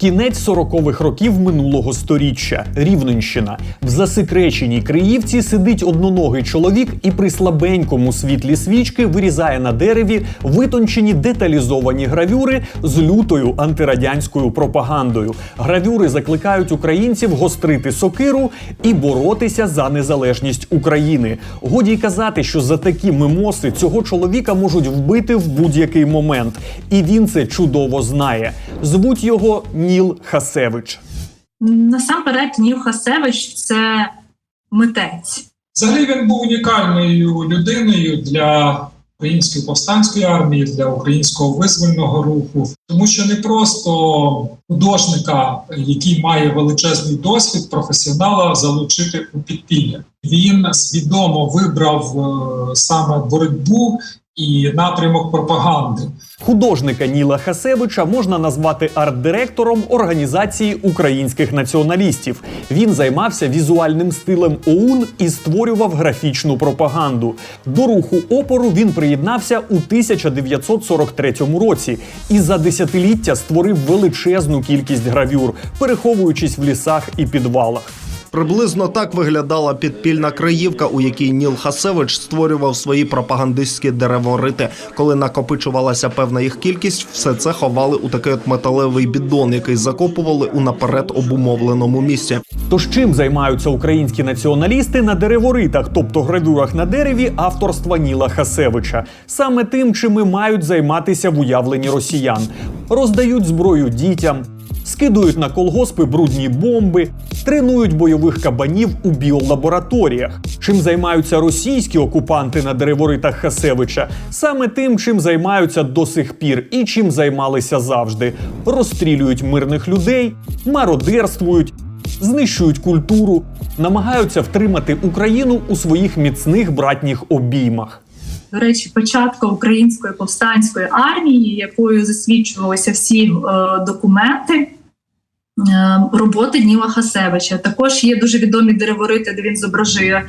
Кінець 40-х років минулого сторіччя. Рівненщина. В засекреченій Криївці сидить одноногий чоловік і при слабенькому світлі свічки вирізає на дереві витончені деталізовані гравюри з лютою антирадянською пропагандою. Гравюри закликають українців гострити сокиру і боротися за незалежність України. Годі й казати, що за такі мимоси цього чоловіка можуть вбити в будь-який момент, і він це чудово знає. Звуть його Ніл Хасевич. Насамперед, Ніл Хасевич це митець. Взагалі він був унікальною людиною для української повстанської армії, для українського визвольного руху, тому що не просто художника, який має величезний досвід, професіонала залучити у підпілля. Він свідомо вибрав е, саме боротьбу і напрямок пропаганди. Художника Ніла Хасевича можна назвати арт-директором організації українських націоналістів. Він займався візуальним стилем ОУН і створював графічну пропаганду. До руху опору він приєднався у 1943 році і за десятиліття створив величезну кількість гравюр, переховуючись в лісах і підвалах. Приблизно так виглядала підпільна Криївка, у якій Ніл Хасевич створював свої пропагандистські дереворити. Коли накопичувалася певна їх кількість, все це ховали у такий от металевий бідон, який закопували у наперед обумовленому місці. Тож чим займаються українські націоналісти на дереворитах, тобто гравюрах на дереві авторства Ніла Хасевича? Саме тим, чим і мають займатися в уявленні росіян: роздають зброю дітям. Скидують на колгоспи брудні бомби, тренують бойових кабанів у біолабораторіях. Чим займаються російські окупанти на дереворитах Хасевича? Саме тим, чим займаються до сих пір і чим займалися завжди: розстрілюють мирних людей, мародерствують, знищують культуру, намагаються втримати Україну у своїх міцних братніх обіймах. До речі, початку української повстанської армії, якою засвідчувалися всі е, документи. Е, Роботи Ніла Хасевича також є дуже відомі дереворити, де він зображує е,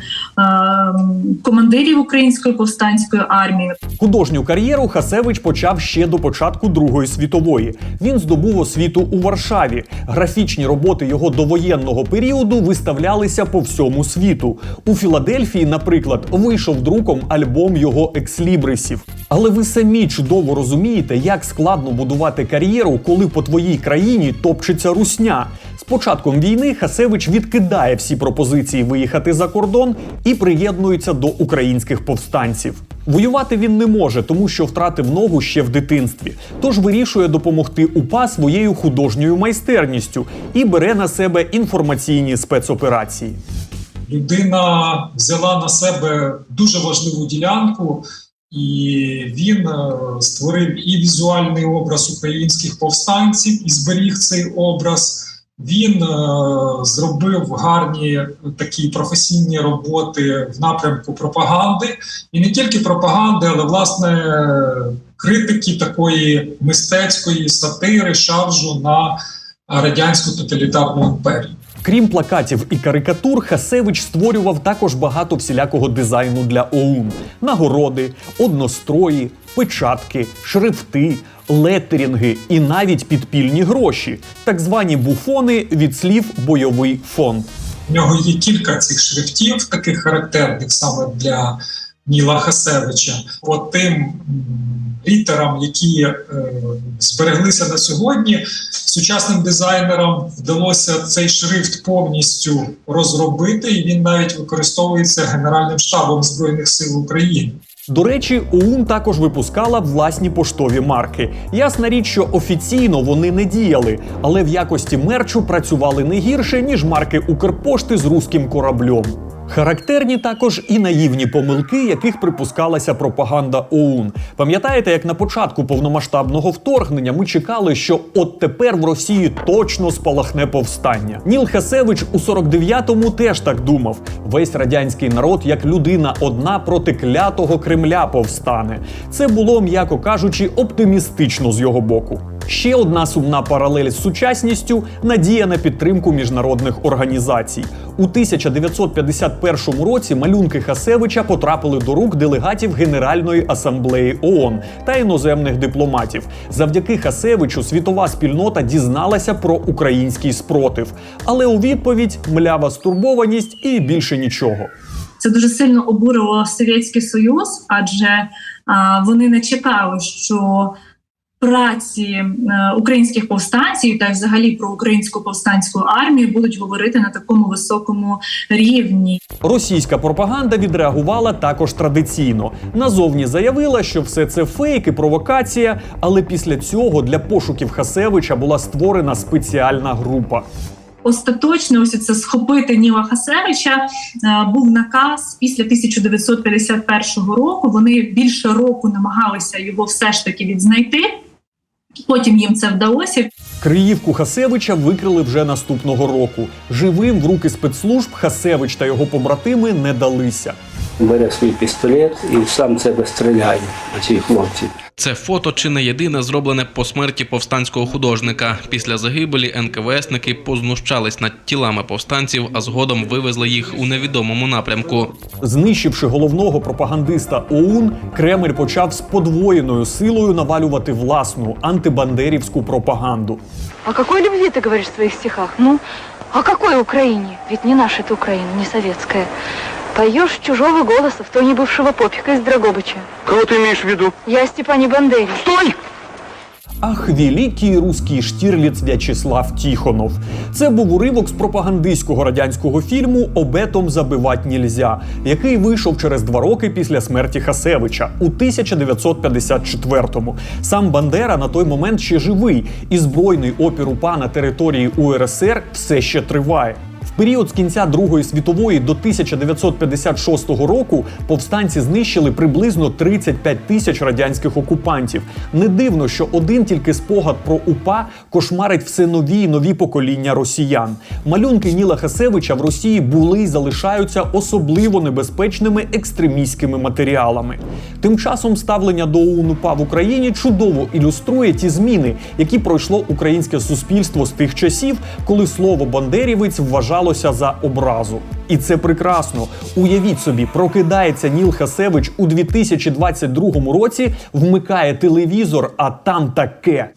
командирів української повстанської армії. Художню кар'єру Хасевич почав ще до початку Другої світової. Він здобув освіту у Варшаві. Графічні роботи його довоєнного періоду виставлялися по всьому світу. У Філадельфії, наприклад, вийшов друком альбом його екслібрисів. Але ви самі чудово розумієте, як складно будувати кар'єру, коли по твоїй країні топчеться русня. З початком війни Хасевич відкидає всі пропозиції виїхати за кордон і приєднується до українських повстанців. Воювати він не може, тому що втратив ногу ще в дитинстві. Тож вирішує допомогти УПА своєю художньою майстерністю і бере на себе інформаційні спецоперації. людина взяла на себе дуже важливу ділянку, і він е, створив і візуальний образ українських повстанців, і зберіг цей образ. Він е, зробив гарні такі професійні роботи в напрямку пропаганди, і не тільки пропаганди, але власне критики такої мистецької сатири, шаржу на радянську тоталітарну імперію. Крім плакатів і карикатур, Хасевич створював також багато всілякого дизайну для ОУН: нагороди, однострої, печатки, шрифти, леттерінги і навіть підпільні гроші, так звані буфони від слів бойовий фонд. В нього є кілька цих шрифтів, таких характерних саме для Ніла Хасевича. По тим літерам, які е, збереглися на сьогодні, сучасним дизайнерам вдалося цей шрифт повністю розробити, і він навіть використовується Генеральним штабом Збройних сил України. До речі, ОУН також випускала власні поштові марки. Ясна річ, що офіційно вони не діяли, але в якості мерчу працювали не гірше, ніж марки Укрпошти з руським кораблем. Характерні також і наївні помилки, яких припускалася пропаганда ОУН. Пам'ятаєте, як на початку повномасштабного вторгнення ми чекали, що от тепер в Росії точно спалахне повстання. Ніл Хасевич у 49-му теж так думав. Весь радянський народ, як людина одна проти клятого Кремля повстане. Це було, м'яко кажучи, оптимістично з його боку. Ще одна сумна паралель з сучасністю надія на підтримку міжнародних організацій. У 1951 році малюнки Хасевича потрапили до рук делегатів Генеральної асамблеї ООН та іноземних дипломатів. Завдяки Хасевичу світова спільнота дізналася про український спротив, але у відповідь млява стурбованість і більше нічого. Це дуже сильно обурило Совєтський Союз, адже а, вони не чекали, що праці е, українських повстанців та взагалі про українську повстанську армію будуть говорити на такому високому рівні. Російська пропаганда відреагувала також традиційно. Назовні заявила, що все це фейк і провокація, але після цього для пошуків Хасевича була створена спеціальна група. Остаточно ось це схопити Ніла Хасевича е, був наказ після 1951 року. Вони більше року намагалися його все ж таки відзнайти. Потім їм це вдалося. Криївку Хасевича викрили вже наступного року. Живим в руки спецслужб Хасевич та його побратими не далися. Бере свій пістолет і сам себе стріляє на цій хлопці. Це фото чи не єдине зроблене по смерті повстанського художника. Після загибелі НКВСники познущались над тілами повстанців, а згодом вивезли їх у невідомому напрямку. Знищивши головного пропагандиста ОУН, Кремль почав з подвоєною силою навалювати власну антибандерівську пропаганду. О какой любви ты говоришь в своих стихах? Ну, о какой Украине? Ведь не наша это Украина, не советская. Поешь чужого голоса в тоне бывшего попика из Драгобыча. Кого ти маєш в виду? Я о Степане Бандере. Стой! Ах, великий русський штірліц В'ячеслав Тіхонов. Це був уривок з пропагандистського радянського фільму Обетом забивать нельзя, який вийшов через два роки після смерті Хасевича у 1954-му. Сам Бандера на той момент ще живий, і збройний опір УПА на території УРСР все ще триває. Період з кінця Другої світової до 1956 року повстанці знищили приблизно 35 тисяч радянських окупантів. Не дивно, що один тільки спогад про УПА кошмарить все нові й нові покоління росіян. Малюнки Ніла Хасевича в Росії були й залишаються особливо небезпечними екстремістськими матеріалами. Тим часом ставлення до ОУН-УПА в Україні чудово ілюструє ті зміни, які пройшло українське суспільство з тих часів, коли слово бандерівець вважалося за образу. І це прекрасно. Уявіть собі, прокидається Ніл Хасевич у 2022 році, вмикає телевізор, а там таке.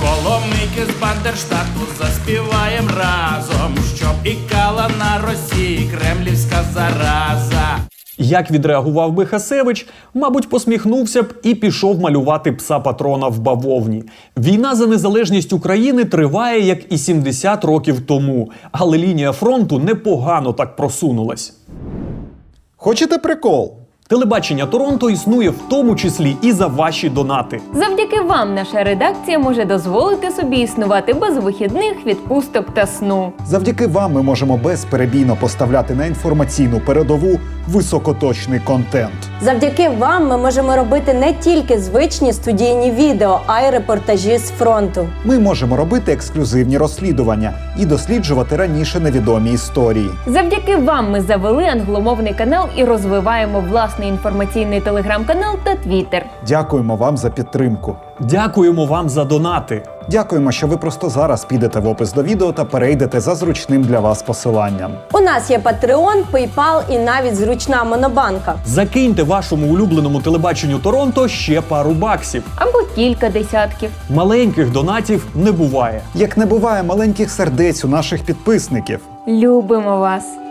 Коломники з Бандерштату заспіваєм разом, щоб ікала на Росії кремлівська зараза. Як відреагував би Хасевич, мабуть, посміхнувся б і пішов малювати пса патрона в бавовні. Війна за незалежність України триває як і 70 років тому, але лінія фронту непогано так просунулась. Хочете прикол? Телебачення Торонто існує в тому числі і за ваші донати. Завдяки вам наша редакція може дозволити собі існувати без вихідних, відпусток та сну. Завдяки вам ми можемо безперебійно поставляти на інформаційну передову високоточний контент. Завдяки вам ми можемо робити не тільки звичні студійні відео, а й репортажі з фронту. Ми можемо робити ексклюзивні розслідування і досліджувати раніше невідомі історії. Завдяки вам ми завели англомовний канал і розвиваємо власний інформаційний телеграм-канал та твіттер. Дякуємо вам за підтримку. Дякуємо вам за донати. Дякуємо, що ви просто зараз підете в опис до відео та перейдете за зручним для вас посиланням. У нас є Patreon, PayPal і навіть зручна монобанка. Закиньте вашому улюбленому телебаченню Торонто ще пару баксів. Або кілька десятків. Маленьких донатів не буває. Як не буває маленьких сердець у наших підписників. Любимо вас!